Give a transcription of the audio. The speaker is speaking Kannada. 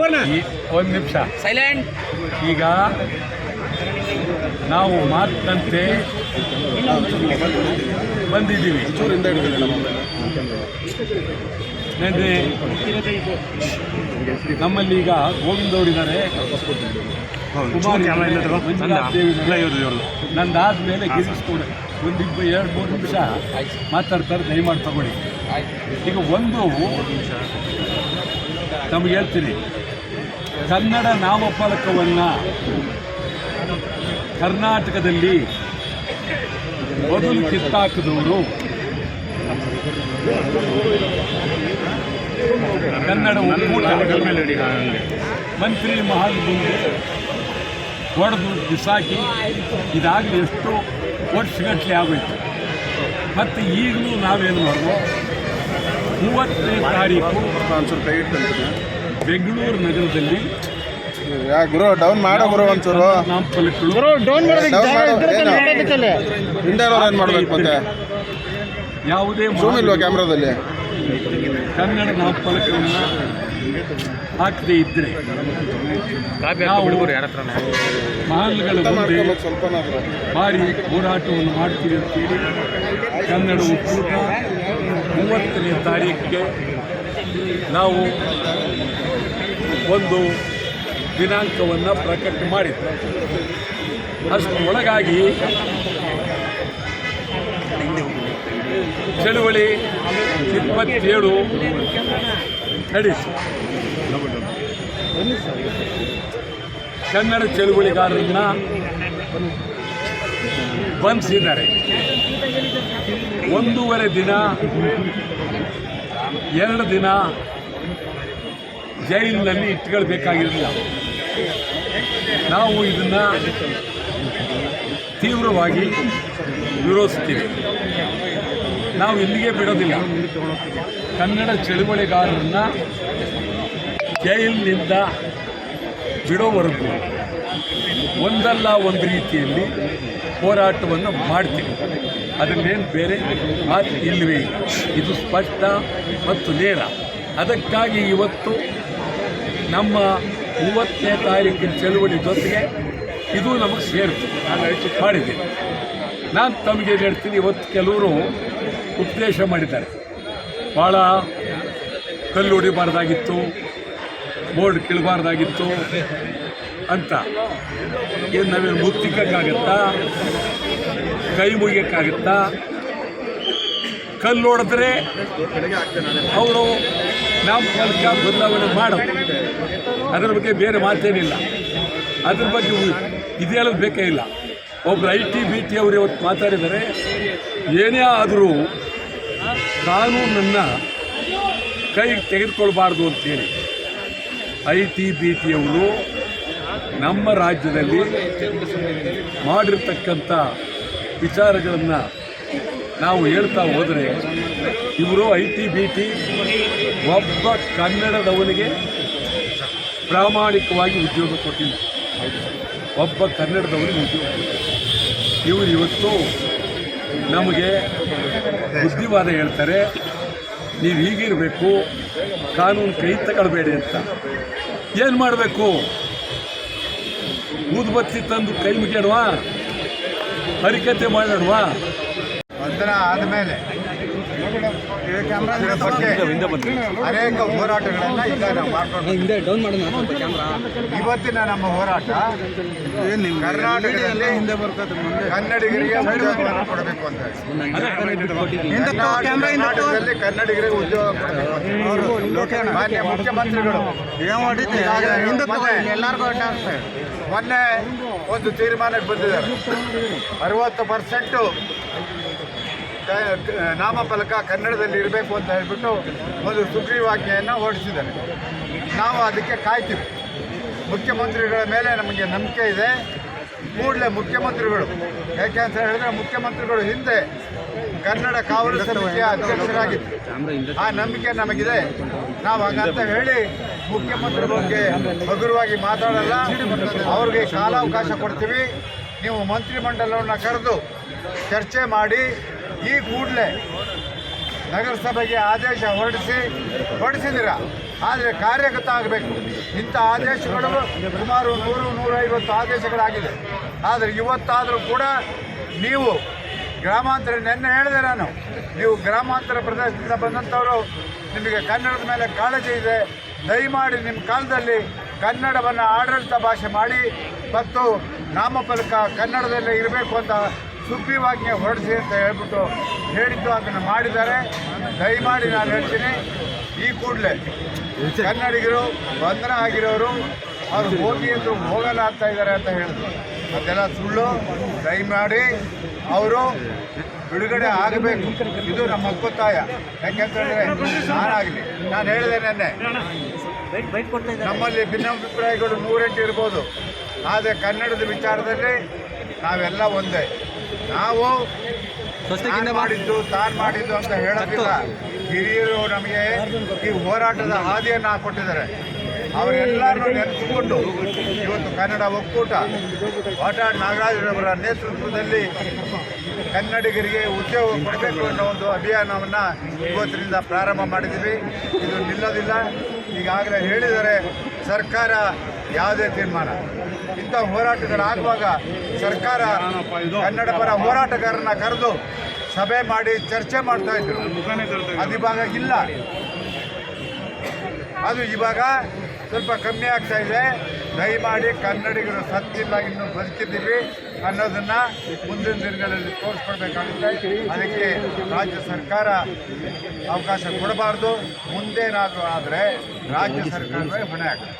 ಒಂದು ನಿಮಿಷ. ಸೈಲೆಂಟ್. ಈಗ ನಾವು ಮಾತಂತೆ ಬಂದಿದ್ದೀವಿ. ನೆನ್ನೆ ನಮ್ಮಲ್ಲಿ ಈಗ ಗೋವಿಂದ ಅವರಿದ್ದಾರೆ. ಕುಮಾರ್ ಮಂಜುನಾಥ್ ದೇವಿ ಇದ್ದಾರೆ. ನಂದಾದ್ಮೇಲೆ ಗಿರೀಶ್ ಕೂಡ ಒಂದಿಬ್ಬ ಎರಡು ಮೂರು ನಿಮಿಷ ಮಾತಾಡ್ತಾರೆ ದಯಮಾಡಿ ತಗೊಳ್ಳಿ. ಈಗ ಒಂದು ನಮ್ಗೆ ಹೇಳ್ತೀನಿ. ಕನ್ನಡ ನಾಮಫಲಕವನ್ನು ಕರ್ನಾಟಕದಲ್ಲಿ ಮೊದಲು ಕಿತ್ತಾಕಿದವರು ಕನ್ನಡ ಮಂತ್ರಿ ಮಹಲ್ ಮುಂದೆ ಹೊಡೆದು ಬಿಸಾಕಿ, ಇದಾಗಲಿ ಎಷ್ಟು ವರ್ಷಗಟ್ಟಲೆ ಆಗೋಯ್ತು. ಮತ್ತು ಈಗಲೂ ನಾವೇನು ಮಾಡೋದು ಮೂವತ್ತನೇ ತಾರೀಕು. ಬೆಂಗಳೂರು ನಗರದಲ್ಲಿ ಯಾ ಗುರು ಡೌನ್ ಮಾಡೋ ಗುರು ಒಂಚೂರು. ನಾಮಫಲಕಗಳು ಡೌನ್ ಇಂಡಿಯಾದವ್ರು ಏನು? ಮಾಡಬೇಕು ಮತ್ತೆ? ಯಾವುದೇ ಜೂಮ್ ಇಲ್ವಾ ಮಹಲ್ ಕ್ಯಾಮ್ರಾದಲ್ಲಿ? ಕನ್ನಡ ನಾಮಫಲಕವನ್ನು ಹಾಕದೇ ಇದ್ದರೆ ಮಹಲ್ಗಳ ಮುಂದೆ ಭಾರಿ ಹೋರಾಟವನ್ನು ಮಾಡ್ತೀವಿ ಅಂತೇಳಿ ಕನ್ನಡ ಒಕ್ಕೂಟ ಮೂವತ್ತನೇ ತಾರೀಕಿಗೆ ನಾವು ಒಂದು ದಿನಾಂಕವನ್ನು ಪ್ರಕಟ ಮಾಡಿದ್ವಿ. ಅಷ್ಟರೊಳಗಾಗಿ ಚಳುವಳಿ ಇಪ್ಪತ್ತೇಳು ನಡೀತು ಕನ್ನಡ ಚಳುವಳಿಗಾರರನ್ನ ಬಂಧಿಸಿದ್ದಾರೆ. ಒಂದೂವರೆ ದಿನ ಎರಡು ದಿನ ಜೈಲಿನಲ್ಲಿ ಇಟ್ಕೊಳ್ಬೇಕಾಗಿರಲಿಲ್ಲ ನಾವು ಇದನ್ನು ತೀವ್ರವಾಗಿ ವಿರೋಧಿಸ್ತೀವಿ. ನಾವು ಇಲ್ಲಿಗೆ ಬಿಡೋದಿಲ್ಲ. ಕನ್ನಡ ಚಳುವಳಿಗಾರರನ್ನ ಜೈಲಿನಿಂದ ಬಿಡೋವರೆಗೂ ಒಂದಲ್ಲ ಒಂದು ರೀತಿಯಲ್ಲಿ ಹೋರಾಟವನ್ನು ಮಾಡ್ತೀವಿ. ಅದನ್ನೇನು ಬೇರೆ? ಮಾತು ಇಲ್ಲವೇ ಇದು ಸ್ಪಷ್ಟ ಮತ್ತು ನೇರ. ಅದಕ್ಕಾಗಿ ಇವತ್ತು ನಮ್ಮ ಮೂವತ್ತನೇ ತಾರೀಕಿನ ಚಳುವಳಿ ಜೊತೆಗೆ ಇದು ನಮಗೆ ಸೇರಿತು ಮಾಡಿದೆ ನಾನು ತಮಗೆ ಹೇಳ್ತೀನಿ, ಇವತ್ತು ಕೆಲವರು ಉಪದೇಶ ಮಾಡಿದ್ದಾರೆ. ಭಾಳ ಕಲ್ಲು ಹೊಡಿಬಾರ್ದಾಗಿತ್ತು, ಬೋರ್ಡ್ ಕೀಳಬಾರ್ದಾಗಿತ್ತು ಅಂತ. ಏನು ನಾವೇನು ಮುತ್ತಿಕ್ಕಾಗತ್ತಾ ಕೈ ಮುಗಿಯೋಕ್ಕಾಗುತ್ತಾ ಕಲ್ಲು ಹೊಡೆದ್ರೆ ಅವರು ನಾಮಫಲಕ ಬದಲಾವಣೆ ಮಾಡೋದು ಅದರ ಬಗ್ಗೆ ಬೇರೆ ಮಾತೇನಿಲ್ಲ. ಅದ್ರ ಬಗ್ಗೆ ಇದು ಬೇಕೇ ಇಲ್ಲ. ಒಬ್ರು ಐ ಟಿ ಬಿ ಟಿ ಅವರು ಇವತ್ತು ಮಾತಾಡಿದರೆ ಏನೇ ಆದರೂ ಕಾನೂನನ್ನು ಕೈಗೆ ತೆಗೆದುಕೊಳ್ಬಾರ್ದು ಅಂತೇಳಿ. ಐ ಟಿ ಬಿ ಟಿಯವರು ನಮ್ಮ ರಾಜ್ಯದಲ್ಲಿ ಮಾಡಿರ್ತಕ್ಕಂಥ ವಿಚಾರಗಳನ್ನು ನಾವು ಹೇಳ್ತಾ ಹೋದರೆ ಇವರು ಐ ಟಿ ಬಿ ಟಿ ಒಬ್ಬ ಕನ್ನಡದವನಿಗೆ ಪ್ರಾಮಾಣಿಕವಾಗಿ ಉದ್ಯೋಗ ಕೊಟ್ಟಿಲ್ಲ. ಒಬ್ಬ ಕನ್ನಡದವನಿಗೆ ಉದ್ಯೋಗ. ಇವರು ಇವತ್ತು ನಮಗೆ ಬುದ್ಧಿವಾದ ಹೇಳ್ತಾರೆ, ನೀವು ಹೀಗಿರಬೇಕು, ಕಾನೂನು ಕೈ ತಗೊಳ್ಬೇಡಿ ಅಂತ. ಏನು ಮಾಡಬೇಕು? ಊದ್ಬತ್ತಿ ತಂದು ಕೈ ಮುಗಿಯೋಣವಾ ಹರಿಕತೆ ಮಾಡೋಣವಾ ಬಂಧನ ಆದಮೇಲೆ. ಅನೇಕ ಹೋರಾಟಗಳನ್ನ ಈಗ ನಾವು ಮಾಡ್ಕೊಂಡು ಇವತ್ತಿನ ನಮ್ಮ ಹೋರಾಟ ಕರ್ನಾಟಕದಲ್ಲಿ ಕನ್ನಡಿಗರಿಗೆ ಉದ್ಯೋಗ ಕೊಡಬೇಕು ಅಂತ. ಕರ್ನಾಟಕದಲ್ಲಿ ಕನ್ನಡಿಗರಿಗೆ ಉದ್ಯೋಗ ಕೊಡಬೇಕು. ಮಾನ್ಯ ಮುಖ್ಯಮಂತ್ರಿಗಳು ಮೊನ್ನೆ ಒಂದು ತೀರ್ಮಾನಕ್ಕೆ ಬಂದಿದ್ದಾರೆ ಅರವತ್ತು ಪರ್ಸೆಂಟು ನಾಮಫಲಕ ಕನ್ನಡದಲ್ಲಿ ಇರಬೇಕು ಅಂತ ಹೇಳ್ಬಿಟ್ಟು ಒಂದು ಸುಗ್ರೀವಾಜ್ಞೆಯನ್ನು ಹೊರಡಿಸಿದ್ದಾರೆ. ನಾವು ಅದಕ್ಕೆ ಕಾಯ್ತೀವಿ. ಮುಖ್ಯಮಂತ್ರಿಗಳ ಮೇಲೆ ನಮಗೆ ನಂಬಿಕೆ ಇದೆ. ಕೂಡಲೇ ಮುಖ್ಯಮಂತ್ರಿಗಳು, ಯಾಕೆ ಅಂತ ಹೇಳಿದ್ರೆ ಮುಖ್ಯಮಂತ್ರಿಗಳು ಹಿಂದೆ ಕನ್ನಡ ಕಾವಲು ಸಮಿತಿಯ ಅಧ್ಯಕ್ಷರಾಗಿದ್ದು ಆ ನಂಬಿಕೆ ನಮಗಿದೆ. ನಾವು ಹಾಗಂತ ಹೇಳಿ ಮುಖ್ಯಮಂತ್ರಿ ಬಗ್ಗೆ ಹಗುರವಾಗಿ ಮಾತಾಡಲ್ಲ. ಅವ್ರಿಗೆ ಕಾಲಾವಕಾಶ ಕೊಡ್ತೀವಿ. ನೀವು ಮಂತ್ರಿಮಂಡಲವನ್ನು ಕರೆದು ಚರ್ಚೆ ಮಾಡಿ ಈ ಕೂಡಲೇ ನಗರಸಭೆಗೆ ಆದೇಶ ಹೊರಡಿಸಿ ಹೊರಡಿಸಿದಿರ ಆದರೆ ಕಾರ್ಯಗತ ಆಗಬೇಕು. ಇಂಥ ಆದೇಶಗಳು ಸುಮಾರು ನೂರು, ನೂರೈವತ್ತು ಆದೇಶಗಳಾಗಿದೆ. ಆದರೆ ಇವತ್ತಾದರೂ ಕೂಡ ನೀವು ಗ್ರಾಮಾಂತರ, ನೆನ್ನೆ ಹೇಳಿದೆ ನಾನು, ನೀವು ಗ್ರಾಮಾಂತರ ಪ್ರದೇಶದಿಂದ ಬಂದಂಥವರು ನಿಮಗೆ ಕನ್ನಡದ ಮೇಲೆ ಕಾಳಜಿ ಇದೆ. ದಯಮಾಡಿ ನಿಮ್ಮ ಕಾಲದಲ್ಲಿ ಕನ್ನಡವನ್ನು ಆಡಳಿತ ಭಾಷೆ ಮಾಡಿ ಮತ್ತು ನಾಮಫಲಕ ಕನ್ನಡದಲ್ಲೇ ಇರಬೇಕು ಅಂತ ಸುಗ್ರೀವಾಜ್ಞೆ ಹೊರಡಿಸಿ ಅಂತ ಹೇಳ್ಬಿಟ್ಟು ಹೇಳಿದ್ದು ಅದನ್ನು ಮಾಡಿದ್ದಾರೆ. ದಯಮಾಡಿ ನಾನು ಹೇಳ್ತೀನಿ, ಈ ಕೂಡಲೇ ಕನ್ನಡಿಗರು, ಬಂಧನ ಆಗಿರೋರು, ಅವ್ರು ಹೋಗಿ ಎಂದು ಹೋಗಲ್ಲ ಅಂತ ಇದ್ದಾರೆ ಅಂತ ಹೇಳಿದ್ರು. ಅದೆಲ್ಲ ಸುಳ್ಳು. ದಯಮಾಡಿ ಅವರು ಬಿಡುಗಡೆ ಆಗಬೇಕು. ಇದು ನಮ್ಮ ಒತ್ತಾಯ ಯಾಕೆಂತಂದರೆ ನಾನಾಗಲಿ ನಾನು ಹೇಳಿದೆ ನೆನ್ನೆ. ನಮ್ಮಲ್ಲಿ ಭಿನ್ನಾಭಿಪ್ರಾಯಗಳು ನೂರೆಂಟು ಇರ್ಬೋದು. ಆದರೆ ಕನ್ನಡದ ವಿಚಾರದಲ್ಲಿ ನಾವೆಲ್ಲ ಒಂದೇ. ನಾವು ನಾನ್ ಮಾಡಿದ್ದು ತಾನು ಮಾಡಿದ್ದು ಅಂತ ಹೇಳೋದಿಲ್ಲ. ಹಿರಿಯರು ನಮಗೆ ಈ ಹೋರಾಟದ ಹಾದಿಯನ್ನು ಹಾಕೊಟ್ಟಿದ್ದಾರೆ ಅವರೆಲ್ಲರನ್ನು ನೆನೆಸಿಕೊಂಡು ಇವತ್ತು ಕನ್ನಡ ಒಕ್ಕೂಟ ವಾಟಾಳ್ ನಾಗರಾಜರವರ ನೇತೃತ್ವದಲ್ಲಿ ಕನ್ನಡಿಗರಿಗೆ ಉದ್ಯೋಗ ಕೊಡಬೇಕು ಅನ್ನೋ ಒಂದು ಅಭಿಯಾನವನ್ನು ಇವತ್ತಿನಿಂದ ಪ್ರಾರಂಭ ಮಾಡಿದ್ದೀವಿ. ಇದು ನಿಲ್ಲೋದಿಲ್ಲ. ಈಗಾಗಲೇ ಹೇಳಿದರೆ ಸರ್ಕಾರ ಯಾವುದೇ ತೀರ್ಮಾನ. ಇಂಥ ಹೋರಾಟಗಳಾಗುವಾಗ ಸರ್ಕಾರ ಕನ್ನಡ ಪರ ಹೋರಾಟಗಾರರನ್ನ ಕರೆದು ಸಭೆ ಮಾಡಿ ಚರ್ಚೆ ಮಾಡ್ತಾ ಇದ್ರು. ಅದು ಇವಾಗ ಇಲ್ಲ. ಅದು ಇವಾಗ ಸ್ವಲ್ಪ ಕಮ್ಮಿ ಆಗ್ತಾ ಇದೆ. ದಯಮಾಡಿ ಕನ್ನಡಿಗರು ಸತ್ತಿಲ್ಲ, ಇನ್ನು ಬದುಕಿದ್ದೀವಿ ಅನ್ನೋದನ್ನ ಮುಂದಿನ ದಿನಗಳಲ್ಲಿ ತೋರಿಸ್ಕೊಡ್ಬೇಕಾಗುತ್ತೆ. ಅದಕ್ಕೆ ರಾಜ್ಯ ಸರ್ಕಾರ ಅವಕಾಶ ಕೊಡಬಾರ್ದು. ಮುಂದೇನಾದರೂ ಆದರೆ ರಾಜ್ಯ ಸರ್ಕಾರವೇ ಹೊಣೆ ಆಗುತ್ತೆ